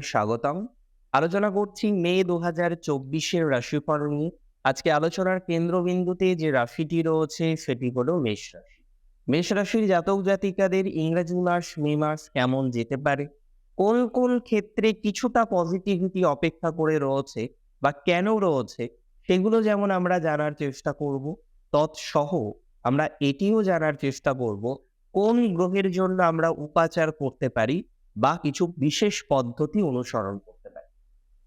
স্বাগতম। আলোচনা করছি মে দু হাজার চব্বিশের রাশিফল নিয়ে। আজকে আলোচনার কেন্দ্রবিন্দুতে যে রাশিটি রয়েছে, সেটি হলো মেষ রাশি। মেষ রাশির জাতক জাতিকাদের ইংরেজি মাস, মে মাস কেমন যেতে পারে? কোন কোন ক্ষেত্রে কিছুটা পজিটিভিটি অপেক্ষা করে রয়েছে বা কেন রয়েছে, সেগুলো যেমন আমরা জানার চেষ্টা করব, তৎসহ আমরা এটিও জানার চেষ্টা করব, কোন গ্রহের জন্য আমরা উপাচার করতে পারি বা কিছু বিশেষ পদ্ধতি অনুসরণ করতে পারি।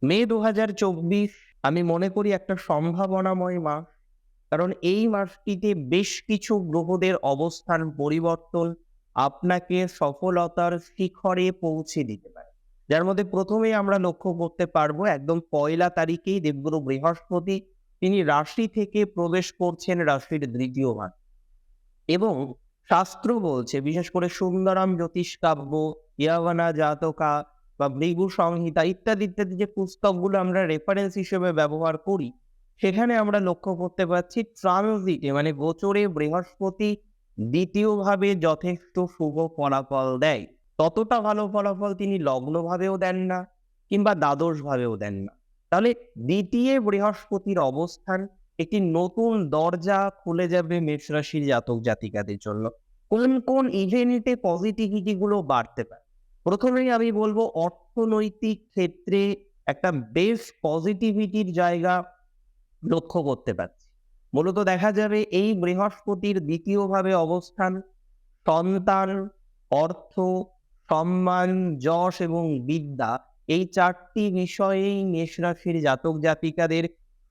মে দু হাজার চব্বিশ আমি মনে করি একটা সম্ভাবনাময় মাস, কারণ এই মাসটিতে বেশ কিছু গ্রহদের অবস্থান পরিবর্তন আপনাকে সফলতার শিখরে পৌঁছে দিতে পারে। যার মধ্যে প্রথমেই আমরা লক্ষ্য করতে পারব, একদম পয়লা তারিখেই দেবগুরু বৃহস্পতি তিনি রাশি থেকে প্রবেশ করছেন রাশির দ্বিতীয় ভাগ এবং শাস্ত্র বলছে, বিশেষ করে সুন্দরাম জ্যোতিষ কাব্য ইয়াভানা জাতকা বা ভৃগু সংহিতা ইত্যাদি ইত্যাদি যে পুস্তকগুলো আমরা রেফারেন্স হিসেবে ব্যবহার করি, সেখানে আমরা লক্ষ্য করতে পারছি ট্রানজিটে মানে গোচরে বৃহস্পতি দ্বিতীয়ভাবে যথেষ্ট শুভ ফলাফল দেয়। ততটা ভালো ফলাফল তিনি লগ্নভাবেও দেন না কিংবা দ্বাদশ ভাবেও দেন না। তাহলে দ্বিতীয় বৃহস্পতির অবস্থান একটি নতুন দরজা খুলে যাবে মেষ রাশির জাতক জাতিকাদের জন্য। কোন কোন ইভেন্টে পজিটিভিটি গুলো বাড়তে পারে? প্রথমেই আমি বলব অর্থনৈতিক ক্ষেত্রে একটা বেশ পজিটিভিটির জায়গা লক্ষ্য করতে পারছি। মূলত দেখা যাবে এই বৃহস্পতির দ্বিতীয়ভাবে অবস্থান সন্তান, অর্থ, সম্মান, যশ এবং বিদ্যা এই চারটি বিষয়েই মেষ রাশির জাতক জাতিকাদের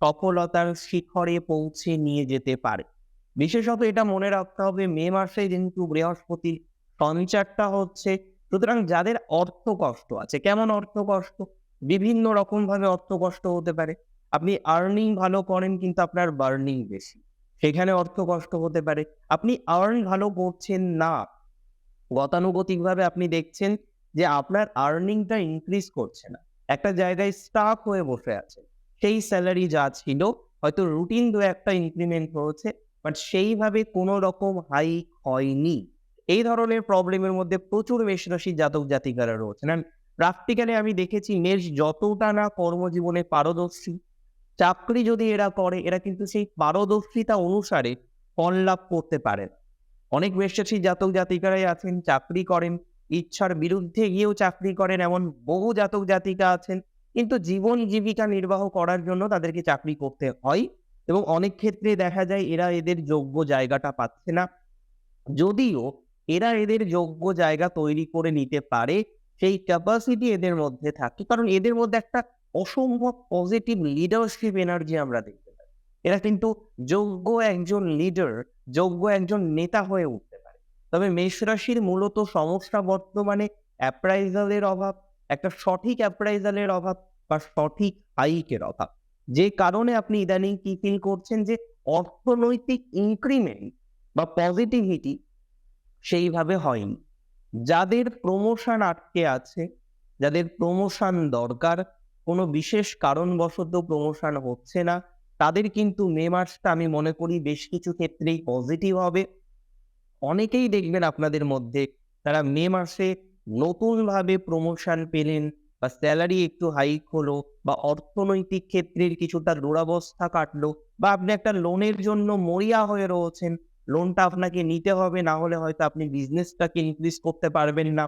সফলতার শিখরে পৌঁছে নিয়ে যেতে পারে। বিশেষত এটা মনে রাখতে হবে মে মাসে যেহেতু বৃহস্পতির সঞ্চারটা হচ্ছে সুতরাং যাদের অর্থ কষ্ট আছে, কেমন অর্থ কষ্ট? বিভিন্ন রকম ভাবে অর্থ কষ্ট হতে পারে। আপনি আর্নিং ভালো করেন কিন্তু আপনার বার্নিং বেশি। সেখানে অর্থ কষ্ট হতে পারে। আপনি আর্ন ভালো করছেন না। গতানুগতিকভাবে আপনি দেখছেন যে আপনার আর্নিংটা ইনক্রিজ করছে না। একটা জায়গায় স্টাক হয়ে বসে আছে। সেই স্যালারি যা ছিল, হয়তো রুটিন দু একটা ইনক্রিমেন্ট হয়েছে বাট সেইভাবে কোনো রকম হাইক হয়নি। এই ধরনের প্রবলেমের মধ্যে প্রচুর মেষ রাশির জাতক জাতিকারা রয়েছেন। প্র্যাকটিক্যালি আমি দেখেছি মেষ যতটা না কর্মজীবনে পারদর্শী, চাকরি যদি এরা করে, এরা কিন্তু সেই পারদর্শিতা অনুসারে ফল লাভ করতে পারে না অনেক মেষ রাশির জাতক জাতিকারাই আছেন, চাকরি করেন, ইচ্ছার বিরুদ্ধে গিয়েও চাকরি করেন এমন বহু জাতক জাতিকা আছেন, কিন্তু জীবন জীবিকা নির্বাহ করার জন্য তাদেরকে চাকরি করতে হয় এবং অনেক ক্ষেত্রে দেখা যায় এরা এদের যোগ্য জায়গাটা পাচ্ছে না। যদিও এরা এদের যোগ্য জায়গা তৈরি করে নিতে পারে, সেই ক্যাপাসিটি এদের মধ্যে থাকে। কারণ এদের মধ্যে একটা অসম্ভব পজিটিভ লিডারশিপ এনার্জি আমরা দেখতে পাই। এরা কিন্তু যোগ্য একজন লিডার যোগ্য একজন নেতা হয়ে উঠতে পারে। তবে মেষ রাশির মূলত সমস্যা বর্তমানে অ্যাপ্রাইজালের অভাব, একটা সঠিক অ্যাপ্রাইজালের অভাব বা সঠিক হাইকের অভাব। যে কারণে আপনি ইদানিং কি ফিল করছেন যে অর্থনৈতিক ইনক্রিমেন্ট বা পজিটিভিটি সেইভাবে হয়নি। যাদের প্রমোশন আটকে আছে, যাদের প্রমোশন দরকার, কোনো বিশেষ কারণবশত প্রমোশন হচ্ছে না, তাদের কিন্তু মে মাসটা আমি মনে করি বেশ কিছু ক্ষেত্রেই পজিটিভ হবে। অনেকেই দেখবেন আপনাদের মধ্যে তারা মে মাসে নতুনভাবে প্রমোশন পেলেন বা স্যালারি একটু হাইক হলো বা অর্থনৈতিক ক্ষেত্রের কিছুটা দুরাবস্থা কাটলো বা আপনি একটা লোনের জন্য মরিয়া হয়ে রয়েছেন লোনটা আপনাকে নিতে হবে, না হলে হয়তো আপনি বিজনেসটাকে ইনক্রিজ করতে পারবেন না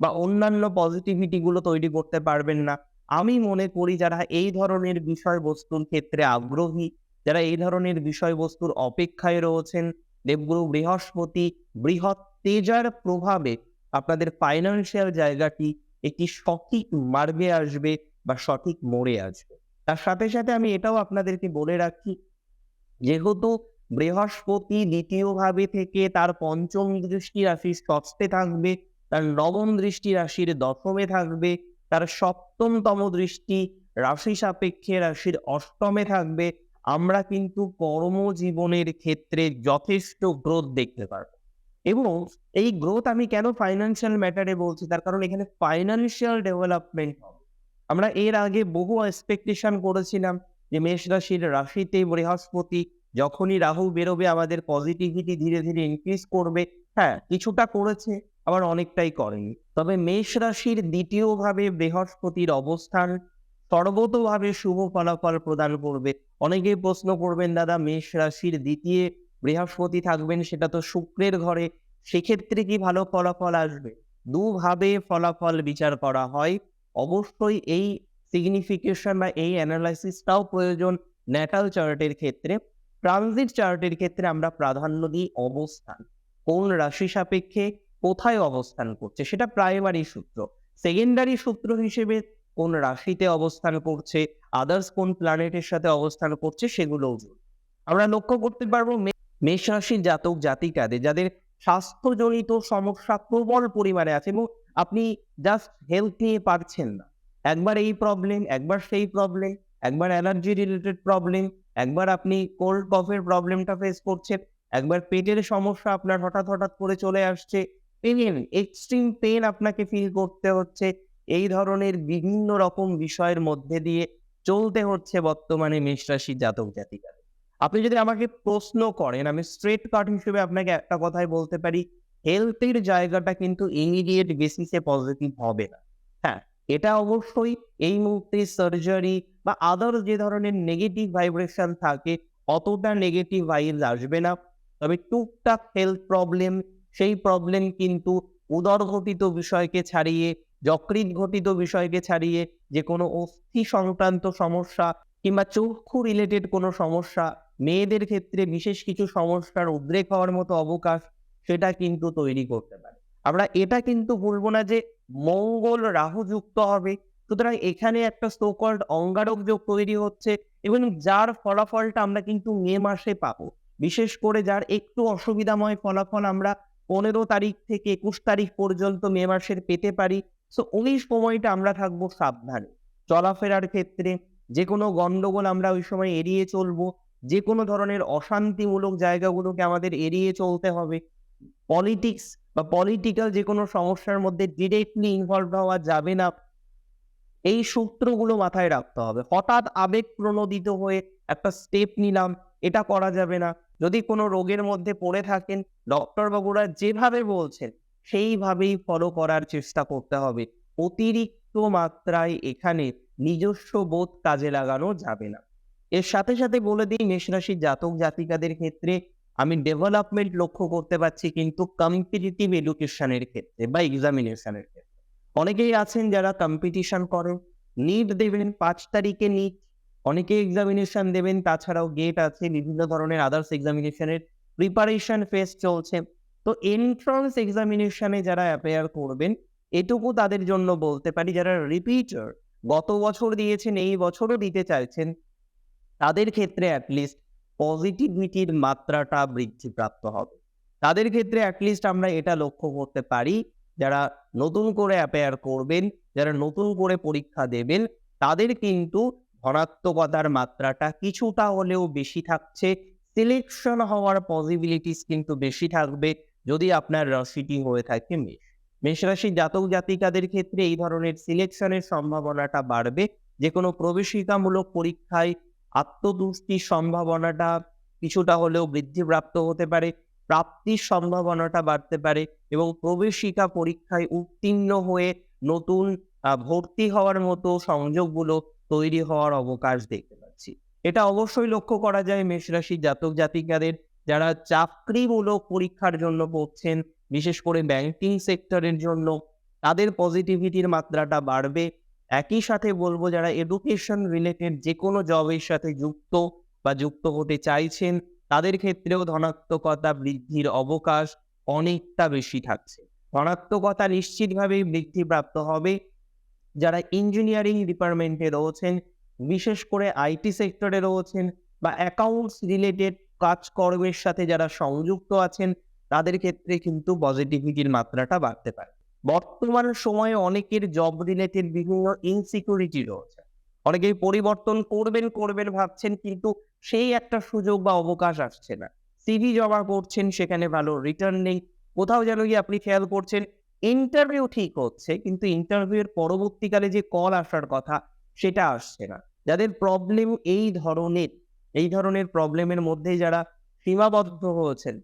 বা অন্যান্য পজিটিভিটিগুলো তৈরি করতে পারবেন না। আমি মনে করি যারা এই ধরনের বিষয়বস্তুর ক্ষেত্রে আগ্রহী, যারা এই ধরনের বিষয়বস্তুর অপেক্ষায় রয়েছেন, দেবগুরু বৃহস্পতি, বৃহৎ তেজার প্রভাবে আপনাদের ফাইন্যান্সিয়াল জায়গাটি একটি সঠিক মার্গে আসবে বা সঠিক মোড়ে আসবে। তার সাথে সাথে আমি এটাও আপনাদেরকে বলে রাখি, যেহেতু বৃহস্পতি দ্বিতীয় ভাবে থেকে তার পঞ্চম দৃষ্টি রাশি ষষ্ঠে থাকবে, তার নবম দৃষ্টি রাশির দশমে থাকবে, তার সপ্তমতম দৃষ্টি রাশি সাপেক্ষে রাশির অষ্টমে থাকবে। আমরা কিন্তু কর্মজীবনের ক্ষেত্রে যথেষ্ট গ্রোথ দেখতে পারব। এবং এই গ্রোথ আমি কেন ফাইন্যান্সিয়াল ম্যাটারে বলছি? তার কারণ এখানে ফাইন্যান্সিয়াল ডেভেলপমেন্ট হবে। আমরা এর আগে বহু এক্সপেকটেশন করেছিলাম যে মেষ রাশির রাশিতে বৃহস্পতি যখনই রাহু বেরোবে, আমাদের পজিটিভিটি ধীরে ধীরে ইনক্রিজ করবে। হ্যাঁ কিছুটা করেছে, আবার অনেকটাই করেনি। তবে মেষ রাশির দ্বিতীয়ভাবে বৃহস্পতির অবস্থান সর্বতভাবে শুভ ফলাফল প্রদান করবে। অনেকেই প্রশ্ন করবেন, দাদা, মেষ রাশির দ্বিতীয় বৃহস্পতি থাকবেন, সেটা তো শুক্রের ঘরে। সেক্ষেত্রে কি ভালো ফলাফল আসবে? দুভাবে ফলাফল বিচার করা হয়। অবশ্যই এই সিগনিফিকেশন বা এই অ্যানালাইসিসটাও প্রয়োজন ন্যাটাল চার্টের ক্ষেত্রে। ট্রানজিট চার্টের ক্ষেত্রে আমরা প্রাধান্য দিই অবস্থান। কোন রাশি সাপেক্ষে কোথায় অবস্থান করছে, সেটা প্রাইমারি সূত্র। সেকেন্ডারি সূত্র হিসেবে কোন রাশিতে অবস্থান করছে আদার্স কোন প্ল্যানেটের সাথে অবস্থান করছে জরুরি। আমরা লক্ষ্য করতে পারব মেষ রাশির জাতক জাতিকাদের, যাদের স্বাস্থ্যজনিত সমস্যা প্রবল পরিমাণে আছে এবং আপনি জাস্ট হেলথ নিয়ে পারছেন না। একবার এই প্রবলেম একবার সেই প্রবলেম একবার অ্যালার্জি রিলেটেড প্রবলেম একবার আপনি কোল্ড কফের প্রবলেমটা ফেস করছেন, একবার পেটের সমস্যা আপনার হঠাৎ হঠাৎ করে চলে আসছে পেন এক্সট্রিম পেন আপনাকে ফিল করতে হচ্ছে, এই ধরনের বিভিন্ন রকম বিষয়ের মধ্যে দিয়ে চলতে হচ্ছে বর্তমানে মেষ রাশির জাতক জাতিকা। আপনি যদি আমাকে প্রশ্ন করেন, আমি স্ট্রেট কাট হিসেবে আপনাকে একটা কথাই বলতে পারি হেলথের জায়গাটা কিন্তু ইমিডিয়েট বেসিসে পজিটিভ হবে না। হ্যাঁ এটা অবশ্যই এই মুহূর্তে সার্জারি বা আদার যে ধরনের নেগেটিভ ভাইব্রেশন থাকে, অতটা নেগেটিভ ভাইবস আসবে না। তবে টুকটাক হেলথ প্রবলেম সেই প্রবলেম কিন্তু উদরঘটিত বিষয়কে ছাড়িয়ে যকৃত ঘটিত বিষয়কে ছাড়িয়ে, যে কোনো অস্থি সংক্রান্ত সমস্যা কিংবা চক্ষু রিলেটেড কোনো সমস্যা, মেয়েদের ক্ষেত্রে বিশেষ কিছু সমস্যার উদ্রেক হওয়ার মতো অবকাশ, সেটা কিন্তু তৈরি করতে পারে। আমরা এটা কিন্তু বলব না যে মঙ্গল রাহু যুক্ত হবে। সুতরাং এখানে একটা সোকল্ড অঙ্গারক যোগ তৈরি হচ্ছে এবং যার ফলাফলটা আমরা কিন্তু মে মাসে পাবো। বিশেষ করে যার একটু অসুবিধাময় ফলাফল আমরা পনেরো তারিখ থেকে একুশ তারিখ পর্যন্ত মে মাসের পেতে পারি। সো ওই সময়টা আমরা থাকব সাবধানে। চলাফেরার ক্ষেত্রে যে কোনো গন্ডগোল আমরা ওই সময় এড়িয়ে চলবো। যে কোনো ধরনের অশান্তিমূলক জায়গাগুলোকে আমাদের এড়িয়ে চলতে হবে। পলিটিক্স বা পলিটিক্যাল যে কোনো সমস্যার মধ্যে ডিরেক্টলি ইনভলভ হওয়া যাবে না, এই সূত্রগুলো মাথায় রাখতে হবে। হঠাৎ আবেগ প্রণোদিত হয়ে একটা স্টেপ নিলাম, এটা করা যাবে না। যদি কোনো রোগের মধ্যে পড়ে থাকেন ডক্টর বাবুরা যেভাবে বলছেন, সেইভাবেই ফলো করার চেষ্টা করতে হবে। অতিরিক্ত মাত্রায় এখানে নিজস্ব বোধ কাজে লাগানো যাবে না। এর সাথে সাথে বলে দিই মেষরাশির জাতক জাতিকাদের ক্ষেত্রে আমি ডেভেলপমেন্ট লক্ষ্য করতে পারছি কিন্তু কম্পিটিটিভ এডুকেশনের ক্ষেত্রে বা এক্সামিনেশনের ক্ষেত্রে। অনেকেই আছেন যারা কম্পিটিশন করেন নিট দেবেন, পাঁচ তারিখে নিট অনেকে এক্সামিনেশন দেবেন, তাছাড়াও গেট আছে, বিভিন্ন ধরনের আদার্স এক্সামিনেশনের প্রিপারেশন ফেস চলছে। তো এন্ট্রান্স এক্সামিনেশনে যারা অ্যাপেয়ার করবেন, এটুকু তাদের জন্য বলতে পারি, যারা রিপিটার গত বছর দিয়েছেন, এই বছরও দিতে চাইছেন, তাদের ক্ষেত্রে অ্যাটলিস্ট পজিটিভিটির মাত্রাটা বৃদ্ধিপ্রাপ্ত হবে। তাদের ক্ষেত্রে অ্যাটলিস্ট আমরা এটা লক্ষ্য করতে পারি, যারা নতুন করে অ্যাপেয়ার করবেন, যারা নতুন করে পরীক্ষা দেবেন, তাদের কিন্তু ধনাত্মকতার মাত্রাটা কিছুটা হলেও বেশি থাকছে। সিলেকশন হওয়ার পসিবিলিটিস কিন্তু বেশি থাকবে যদি আপনার রাশিটি হয়ে থাকে মেষ। মেষ রাশির জাতক জাতিকাদের ক্ষেত্রে এই ধরনের সিলেকশনের সম্ভাবনাটা বাড়বে। যে কোনো প্রবেশিকামূলক পরীক্ষায় আত্মতুষ্টির সম্ভাবনাটা কিছুটা হলেও বৃদ্ধিপ্রাপ্ত হতে পারে, প্রাপ্তির সম্ভাবনাটা বাড়তে পারে এবং প্রবেশিকা পরীক্ষায় উত্তীর্ণ হয়ে নতুন ভর্তি হওয়ার মতো সংযোগগুলো তৈরি হওয়ার অবকাশ দেখতে পাচ্ছি। এটা অবশ্যই লক্ষ্য করা যায় মেষ রাশির জাতক জাতিকাদের যারা চাকরিমূলক পরীক্ষার জন্য পড়ছেন, বিশেষ করে ব্যাংকিং সেক্টরের জন্য, তাদের পজিটিভিটির মাত্রাটা বাড়বে। একই সাথে বলব যারা এডুকেশন রিলেটেড যে কোনো জবের সাথে যুক্ত বা যুক্ত হতে চাইছেন, তাদের ক্ষেত্রেও ধনাত্মকতা বৃদ্ধির অবকাশ অনেকটা বেশি থাকছে। ধনাত্মকতা নিশ্চিতভাবেই বৃদ্ধিপ্রাপ্ত হবে। যারা ইঞ্জিনিয়ারিং ডিপার্টমেন্টে রয়েছেন, বিশেষ করে আইটি সেক্টরে রয়েছেন বা অ্যাকাউন্টস রিলেটেড কাজকর্মের সাথে যারা সংযুক্ত আছেন, তাদের ক্ষেত্রে কিন্তু পজিটিভিটির মাত্রাটা বাড়তে পারে। বর্তমান সময়ে অনেকের জব রিলেটেড বিভিন্ন ইনসিকিউরিটি রয়েছে। অনেকেই পরিবর্তন করবেন করবেন ভাবছেন কিন্তু সেই একটা সুযোগ বা অবকাশ আসছে না। সিভি জমা করছেন, সেখানে ভালো রিটার্ন নেই। কোথাও যেন গিয়ে আপনি খেয়াল করছেন ইন্টারভিউ ঠিক হচ্ছে, কিন্তু ইন্টারভিউয়ের পরবর্তীকালে যে কল আসার কথা, সেটা আসছে না। যাদের প্রবলেম এই ধরনের এই ধরনের প্রবলেমের মধ্যে যারা সীমাবদ্ধ হয়েছেন,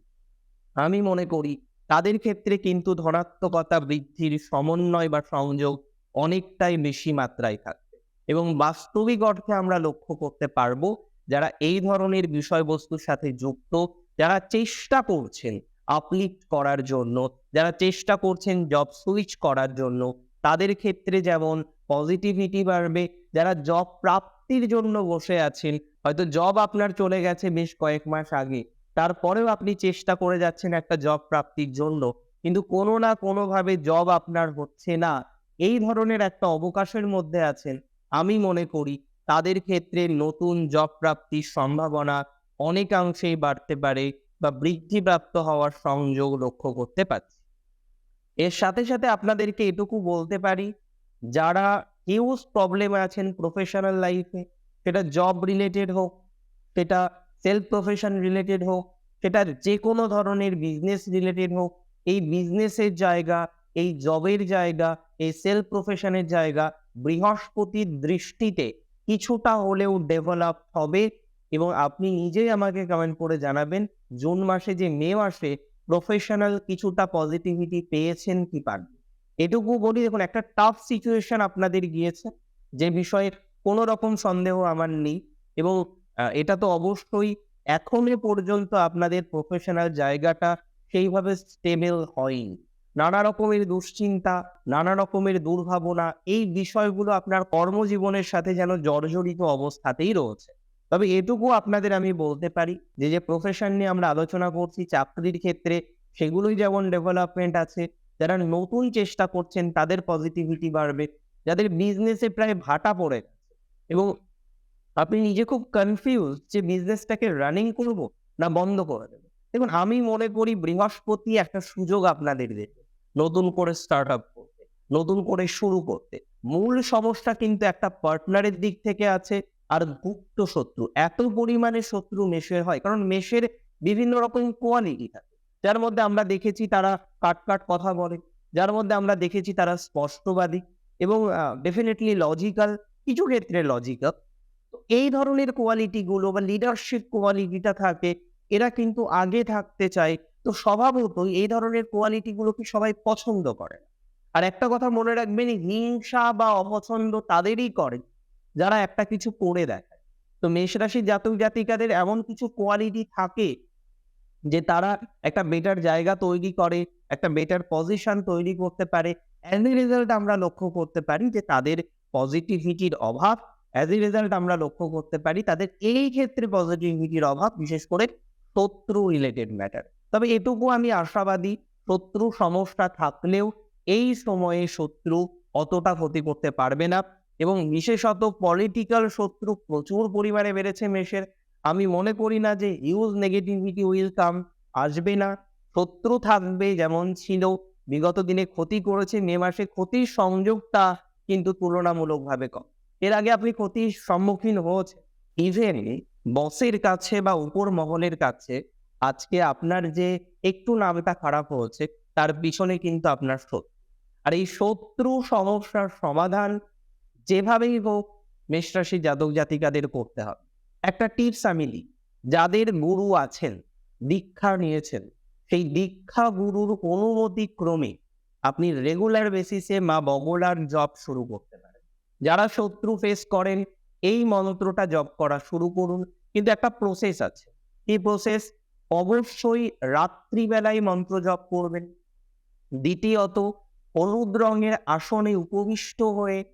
আমি মনে করি তাদের ক্ষেত্রে কিন্তু ধনাত্মকতা বৃদ্ধির সমন্বয় বা সংযোগ অনেকটাই বেশি মাত্রায় থাকবে। এবং বাস্তবিক অর্থে আমরা লক্ষ্য করতে পারব যারা এই ধরনের বিষয়বস্তুর সাথে যুক্ত, যারা চেষ্টা করছেন আপলিফ্ট করার জন্য, যারা চেষ্টা করছেন জব সুইচ করার জন্য, তাদের ক্ষেত্রে যেমন পজিটিভিটি বাড়বে, যারা জব প্রাপ্তির জন্য বসে আছেন, হয়তো জব আপনার চলে গেছে বেশ কয়েক মাস আগে তারপরেও আপনি চেষ্টা করে যাচ্ছেন একটা জব প্রাপ্তির জন্য। কিন্তু কোনো না কোনোভাবে জব আপনার হচ্ছে না। এই ধরনের একটা অবকাশের মধ্যে আছেন। আমি মনে করি তাদের ক্ষেত্রে নতুন জব প্রাপ্তির সম্ভাবনা অনেকাংশেই বাড়তে পারে বা বৃদ্ধিপ্রাপ্ত হওয়ার সংযোগ লক্ষ্য করতে পারছি। এর সাথে সাথে আপনাদেরকে এটুকু বলতে পারি, যারা হিউজ প্রবলেমে আছেন প্রফেশনাল লাইফে সেটা জব রিলেটেড হোক, সেটা সেলফ প্রফেশন রিলেটেড হোক সেটা যে কোনো ধরনের বিজনেস রিলেটেড হোক, এই বিজনেসের জায়গা, এই জবের জায়গা, এই সেলফ প্রফেশনের জায়গা বৃহস্পতির দৃষ্টিতে কিছুটা হলেও ডেভেলপ হবে এবং আপনি নিজেই আমাকে কমেন্ট করে জানাবেন, জুন মাসে যে মে মাসে প্রফেশনাল কিছুটা পজিটিভিটি পেয়েছেন কি পারবেন এটুকু বলি, দেখুন, একটা টাফ সিচুয়েশন আপনাদের গিয়েছে, যে বিষয়ে কোনো রকম সন্দেহ আমার নেই এবং এটা তো অবশ্যই এখনও পর্যন্ত আপনাদের প্রফেশনাল জায়গাটা সেইভাবে স্টেবল হয়নি। নানা রকমের দুশ্চিন্তা, নানা রকমের দুর্ভাবনা, এই বিষয়গুলো আপনার কর্মজীবনের সাথে যেন জর্জরিত অবস্থাতেই রয়েছে। তবে এটুকু আপনাদের আমি বলতে পারি যে যে প্রফেশন নিয়ে আমরা আলোচনা করছি, চাকরির ক্ষেত্রে সেগুলোই যেমন ডেভেলপমেন্ট আছে, যারা নতুন চেষ্টা করছেন তাদের পজিটিভিটি বাড়বে, যাদের বিজনেসে প্রায় ভাটা পড়ে এবং আপনি নিজে খুব কনফিউজ যে বিজনেসটাকে রানিং করব না বন্ধ করে দেবো। দেখুন, আমি মনে করি বৃহস্পতি একটা সুযোগ আপনাদের দেবে। নতুন করে স্টার্ট আপ করতে, নতুন করে শুরু করতে। মূল সমস্যা কিন্তু একটা পার্টনারের দিক থেকে আছে আর গুপ্ত শত্রু। এত পরিমাণে শত্রু মেশের হয়, কারণ মেশের বিভিন্ন রকম কোয়ালিটি থাকে। যার মধ্যে আমরা দেখেছি তারা কাট কাট কথা বলে, যার মধ্যে আমরা দেখেছি তারা স্পষ্টবাদী এবং ডেফিনেটলি লজিক্যাল কিছু ক্ষেত্রে লজিক্যাল তো এই ধরনের কোয়ালিটি গুলো বা লিডারশিপ কোয়ালিটিটা থাকে, এরা কিন্তু আগে থাকতে চায়। তো স্বভাবতই এই ধরনের কোয়ালিটি গুলোকে সবাই পছন্দ করে? আর একটা কথা মনে রাখবেন, হিংসা বা অপছন্দ তাদেরই করে, যারা একটা কিছু করে দেখায় তো মেষ রাশির জাতক জাতিকাদের এমন কিছু কোয়ালিটি থাকে, যে তারা একটা বেটার জায়গা তৈরি করে, একটা বেটার পজিশন তৈরি করতে পারে। অ্যাজ এ রেজাল্ট আমরা লক্ষ্য করতে পারি যে তাদের পজিটিভিটির অভাব অ্যাজ এ রেজাল্ট আমরা লক্ষ্য করতে পারি তাদের এই ক্ষেত্রে পজিটিভিটির অভাব, বিশেষ করে শত্রু রিলেটেড ম্যাটার তবে এটুকু আমি আশাবাদী, শত্রু সমস্যা থাকলেও এই সময়ে শত্রু অতটা ক্ষতি করতে পারবে না এবং বিশেষত পলিটিক্যাল শত্রু প্রচুর পরিমাণে বেড়েছে মেষের। আমি মনে করি না যে ইউজ নেগেটিভিটি উইল কাম আসবে না। শত্রু থাকবে যেমন ছিল, বিগত দিনে ক্ষতি করেছে, মে মাসে ক্ষতির সংযোগটা কিন্তু তুলনামূলকভাবে কম। এর আগে আপনি ক্ষতির সম্মুখীন হয়েছে। ইভেন বসের কাছে বা উপর মহলের কাছে আজকে আপনার যে একটু নামটা খারাপ হয়েছে, তার পিছনে কিন্তু আপনার শত্রু। আর এই শত্রু সমস্যার সমাধান যেভাবেই হোক, মেষরাশি জাতক জাতিকাদের করতে হবে। একটা টিপস আমি দিই, যাদের গুরু আছেন, দীক্ষা নিয়েছেন, সেই দীক্ষা গুরুর অনুমতি ক্রমে আপনি রেগুলার বেসিসে মা বগলার জব শুরু করতে পারেন। যারা শত্রু ফেস করেন, এই মন্ত্রটা জপ করা শুরু করুন। কিন্তু একটা প্রসেস আছে। এই প্রসেস অবশ্যই রাত্রিবেলায় মন্ত্র জপ করবেন। দ্বিতীয়ত, হলুদ রঙের আসনে উপবিষ্ট হয়ে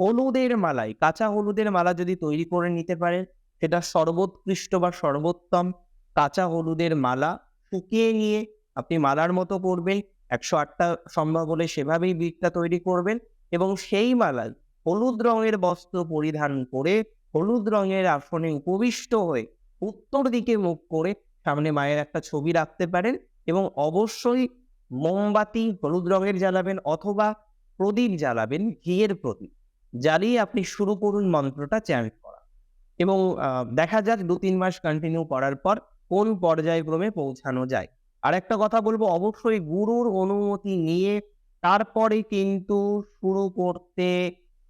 হলুদের মালায়, কাঁচা হলুদের মালা যদি তৈরি করে নিতে পারেন, সেটা সর্বোৎকৃষ্ট বা সর্বোত্তম কাঁচা হলুদের মালা শুকিয়ে নিয়ে আপনি মালার মতো করবেন। একশো আটটা সম্ভব হলে সেভাবেই বীজটা তৈরি করবেন এবং সেই মালায় হলুদ রঙের বস্ত্র পরিধান করে হলুদ রঙের আসনে উপবিষ্ট হয়ে উত্তর দিকে মুখ করে সামনে মায়ের একটা ছবি রাখতে পারেন এবং অবশ্যই মোমবাতি হলুদ রঙের জ্বালাবেন অথবা প্রদীপ জ্বালাবেন, ঘিয়ের প্রদীপ জ্বালিয়ে আপনি শুরু করুন মন্ত্রটা চ্যান্ট করা। এবং দেখা যাক দু তিন মাস কন্টিনিউ করার পর কোন পর্যায়ক্রমে পৌঁছানো যায়। আর একটা কথা বলব, অবশ্যই গুরুর অনুমতি নিয়ে তারপরে কিন্তু শুরু করতে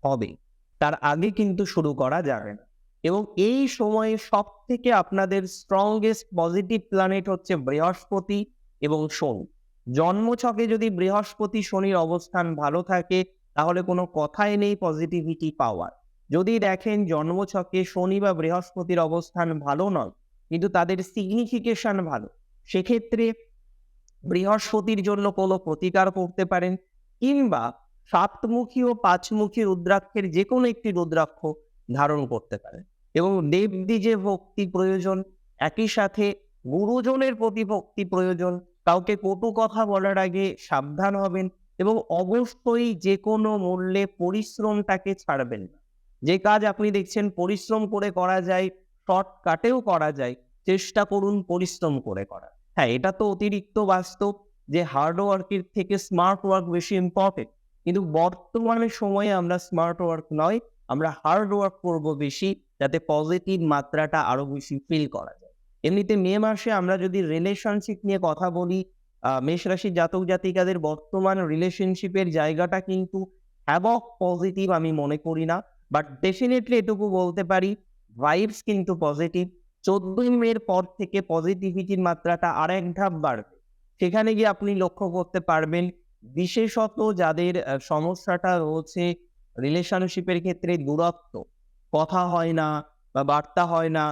হবে। তার আগে কিন্তু শুরু করা যাবে না। এবং এই সময়ে সব থেকে আপনাদের স্ট্রংগেস্ট পজিটিভ প্ল্যানেট হচ্ছে বৃহস্পতি এবং শনি। জন্মছকে যদি বৃহস্পতি শনির অবস্থান ভালো থাকে, তাহলে কোনো কথাই নেই পজিটিভিটি পাওয়ার। যদি দেখেন জন্মছকে শনি বা বৃহস্পতির অবস্থান ভালো নয়, কিন্তু তাদের সিগনিফিকেশন ভালো, সেক্ষেত্রে বৃহস্পতির জন্য কোনো প্রতিকার করতে পারেন কিংবা সাতমুখী ও পাঁচমুখী রুদ্রাক্ষের যে কোনো একটি রুদ্রাক্ষ ধারণ করতে পারে। এবং দেবদি যে ভক্তি প্রয়োজন, একই সাথে গুরুজনের প্রতি ভক্তি প্রয়োজন, কাউকে কটু কথা বলার আগে সাবধান হবেন এবং অবশ্যই যে কোনো মূল্যে পরিশ্রমটাকে ছাড়বেন না। যে কাজ আপনি দেখছেন পরিশ্রম করে করা যায়, শর্টকাটেও করা যায়, চেষ্টা করুন পরিশ্রম করে করা হ্যাঁ এটা তো অতিরিক্ত বাস্তব যে হার্ড ওয়ার্কের থেকে স্মার্ট ওয়ার্ক বেশি ইম্পর্টেন্ট কিন্তু বর্তমানে সময়ে আমরা স্মার্ট ওয়ার্ক নয়, আমরা হার্ড ওয়ার্ক করব বেশি যাতে পজিটিভ মাত্রাটা আরও বেশি ফিল করা যায়। এমনিতে মে মাসে আমরা যদি রিলেশনশিপ নিয়ে কথা বলি মেষ রাশির জাতক জাতিকাদের বর্তমান রিলেশনশিপের জায়গাটা কিন্তু হ্যাবক পজিটিভ আমি মনে করি না। বাট ডেফিনেটলি এটুকু বলতে পারি ভাইবস কিন্তু পজিটিভ চোদ্দই মের পর থেকে পজিটিভিটির মাত্রাটা আর এক ধাপ বাড়বে। সেখানে গিয়ে আপনি লক্ষ্য করতে পারবেন বিশেষত যাদের সমস্যাটা রয়েছে রিলেশনশিপের ক্ষেত্রে দূরত্ব। কথা হয় না বা বার্তা হয় না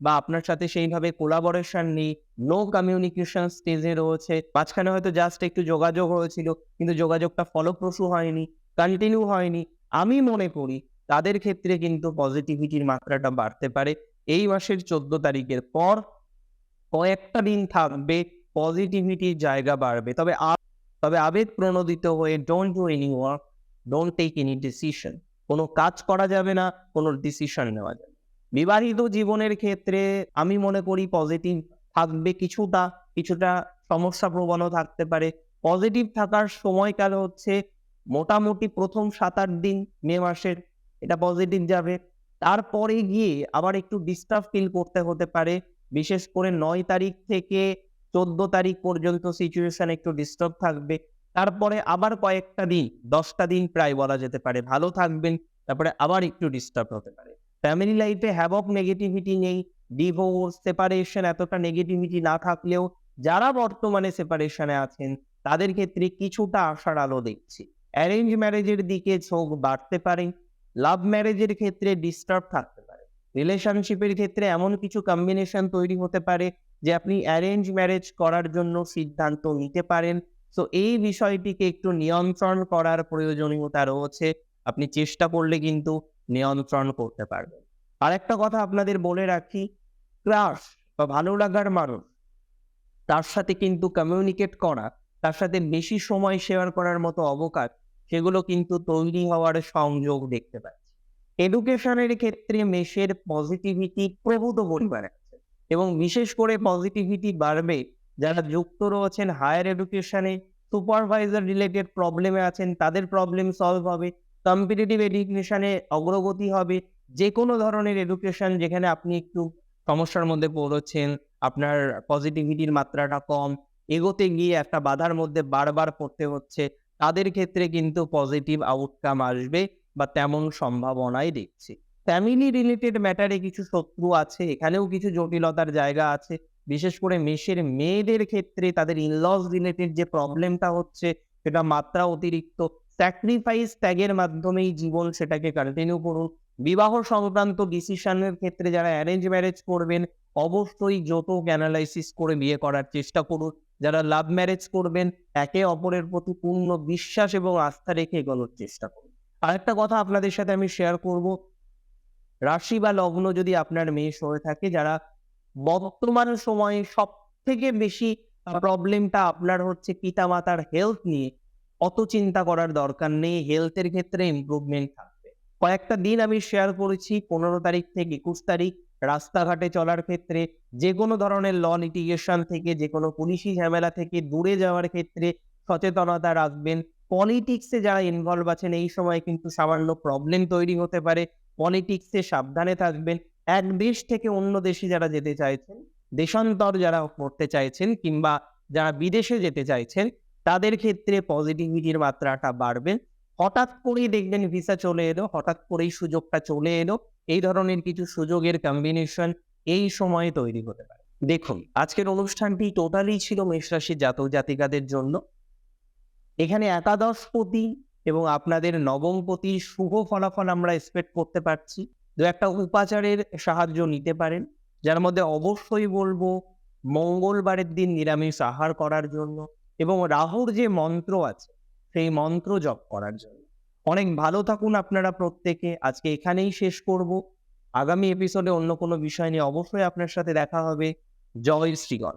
বা আপনার সাথে সেইভাবে কোলাবোরেশন নেই নো কমিউনিকেশন স্টেজে রয়েছে। মাঝখানে হয়তো জাস্ট একটু যোগাযোগ হয়েছিল, কিন্তু যোগাযোগটা ফলপ্রসূ হয়নি কন্টিনিউ হয়নি। আমি মনে করি তাদের ক্ষেত্রে কিন্তু পজিটিভিটির মাত্রাটা বাড়তে পারে। এই মাসের চোদ্দ তারিখের পর কয়েকটা দিন থাকবে পজিটিভিটির জায়গা বাড়বে। তবে তবে আবেগ প্রণোদিত হয়ে don't do any work don't take any decision কোনো কাজ করা যাবে না, কোনো ডিসিশন নেওয়া যাবে বিবাহিত জীবনের ক্ষেত্রে আমি মনে করি পজিটিভ থাকবে কিছুটা কিছুটা সমস্যা প্রবণও থাকতে পারে। পজিটিভ থাকার সময়কাল হচ্ছে মোটামুটি প্রথম সাত আট দিন, মে মাসের এটা পজিটিভ যাবে। তারপরে গিয়ে আবার একটু ডিস্টার্ব ফিল করতে হতে পারে। বিশেষ করে নয় তারিখ থেকে চোদ্দ তারিখ পর্যন্ত সিচুয়েশন একটু ডিস্টার্ব থাকবে। তারপরে আবার কয়েকটা দিন, দশটা দিন প্রায় বলা যেতে পারে। ভালো থাকবেন, তারপরে আবার একটু ডিস্টার্ব হতে পারে। ফ্যামিলি লাইফে হ্যাবক নেগেটিভিটি নেই। ডিভোর্স সেপারেশন এতটা নেগেটিভিটি না থাকলেও যারা বর্তমানে সেপারেশনে আছেন, তাদের ক্ষেত্রে কিছুটা আশার আলো দেখছি। অ্যারেঞ্জ ম্যারেজের দিকে ঝোঁক বাড়তে পারে। লাভ ম্যারেজের ক্ষেত্রে ডিস্টার্ব থাকতে পারে। রিলেশনশিপের ক্ষেত্রে এমন কিছু কম্বিনেশন তৈরি হতে পারে যে আপনি অ্যারেঞ্জ ম্যারেজ করার জন্য সিদ্ধান্ত নিতে পারেন। তো এই বিষয়টিকে একটু নিয়ন্ত্রণ করার প্রয়োজনীয়তা রয়েছে। আপনি চেষ্টা করলে কিন্তু নিয়ন্ত্রণ করতে পারবেন। আর একটা কথা আপনাদের বলে রাখি ক্রাশ বা ভালো লাগার মানুষ, তার সাথে কিন্তু কমিউনিকেট করা, তার সাথে বেশি সময় শেয়ার করার মতো অবকাশ, সেগুলো কিন্তু তৈরি হওয়ার সংযোগ দেখতে পাচ্ছি। এডুকেশনের ক্ষেত্রে মেষের পজিটিভিটি প্রভূত পরিমাণে এবং বিশেষ করে পজিটিভিটি বাড়বে। যারা যুক্ত রয়েছেন হায়ার এডুকেশনে সুপারভাইজার রিলেটেড প্রবলেমে আছেন, তাদের প্রবলেম সলভ হবে। কম্পিটিটিভ এডুকেশনে অগ্রগতি হবে। যে কোনো ধরনের এডুকেশন যেখানে আপনি একটু সমস্যার মধ্যে পড়েছেন, আপনার পজিটিভিটির মাত্রাটা কম, এগোতে গিয়ে একটা বাধার মধ্যে বারবার পড়তে হচ্ছে, তাদের ক্ষেত্রে কিন্তু পজিটিভ আউটকাম আসবে বা তেমন সম্ভাবনাই দেখছি। ফ্যামিলি রিলেটেড ম্যাটারে কিছু শত্রু আছে, এখানেও কিছু জটিলতার জায়গা আছে। বিশেষ করে মেষের মেয়েদের ক্ষেত্রে তাদের ইনলস রিলেটেড যে প্রবলেমটা হচ্ছে, সেটা মাত্রা অতিরিক্ত। স্যাক্রিফাইস ত্যাগের মাধ্যমেই জীবন সেটাকে কন্টিনিউ করুন। বিবাহ সংক্রান্ত ডিসিশনের ক্ষেত্রে যারা অ্যারেঞ্জ ম্যারেজ করবেন, অবশ্যই যৌতুক অ্যানালাইসিস করে বিয়ে করার চেষ্টা করুন। যারা লাভ ম্যারেজ করবেন, একে অপরের প্রতি পূর্ণ বিশ্বাস এবং আস্থা রেখে এগোনোর চেষ্টা করুন। আরেকটা কথা আপনাদের সাথে আমি শেয়ার করব রাশি বা লগ্ন যদি আপনার মেষ হয়ে থাকে, যারা বর্তমান সময়ে সব থেকে বেশি প্রবলেমটা আপনার হচ্ছে পিতামাতার হেলথ নিয়ে, অত চিন্তা করার দরকার নেই হেলথের ক্ষেত্রে ইমপ্রুভমেন্ট থাকবে। কয়েকটা দিন আমি শেয়ার করেছি, পনেরো তারিখ থেকে একুশ তারিখ, রাস্তাঘাটে চলার ক্ষেত্রে যে কোনো ধরনের ল লিটিগেশন থেকে যে কোনো পুলিশি ঝামেলা থেকে দূরে যাওয়ার ক্ষেত্রে সচেতনতা রাখবেন। পলিটিক্সে যারা ইনভলভ আছেন, এই সময় কিন্তু সামান্য প্রবলেম তৈরি হতে পারে। পলিটিক্সে সাবধানে থাকবেন। এক দেশ থেকে অন্য দেশে যারা যেতে চাইছেন, দেশান্তর যারা করতে চাইছেন কিংবা যারা বিদেশে যেতে চাইছেন, তাদের ক্ষেত্রে পজিটিভিটির মাত্রাটা বাড়বে। হঠাৎ করেই দেখবেন ভিসা চলে এলো, হঠাৎ করেই সুযোগটা চলে এলো। এই ধরনের কিছু সুযোগের কম্বিনেশন এই সময়ে তৈরি হতে পারে। দেখুন, আজকের অনুষ্ঠানটি টোটালি ছিল মেষ রাশির জাতক জাতিকাদের জন্য। এখানে একাদশপতি এবং আপনাদের নবমপতির শুভ ফলাফল আমরা এক্সপেক্ট করতে পারছি। দু একটা উপাচারের সাহায্য নিতে পারেন, যার মধ্যে অবশ্যই বলব মঙ্গলবারের দিন নিরামিষ আহার করার জন্য এবং রাহুর যে মন্ত্র আছে, সেই মন্ত্র জপ করার জন্য। অনেক ভালো থাকুন আপনারা প্রত্যেকে। আজকে এখানেই শেষ করব। আগামী এপিসোডে অন্য কোনো বিষয় নিয়ে অবশ্যই আপনার সাথে দেখা হবে। জয় শ্রীগণ।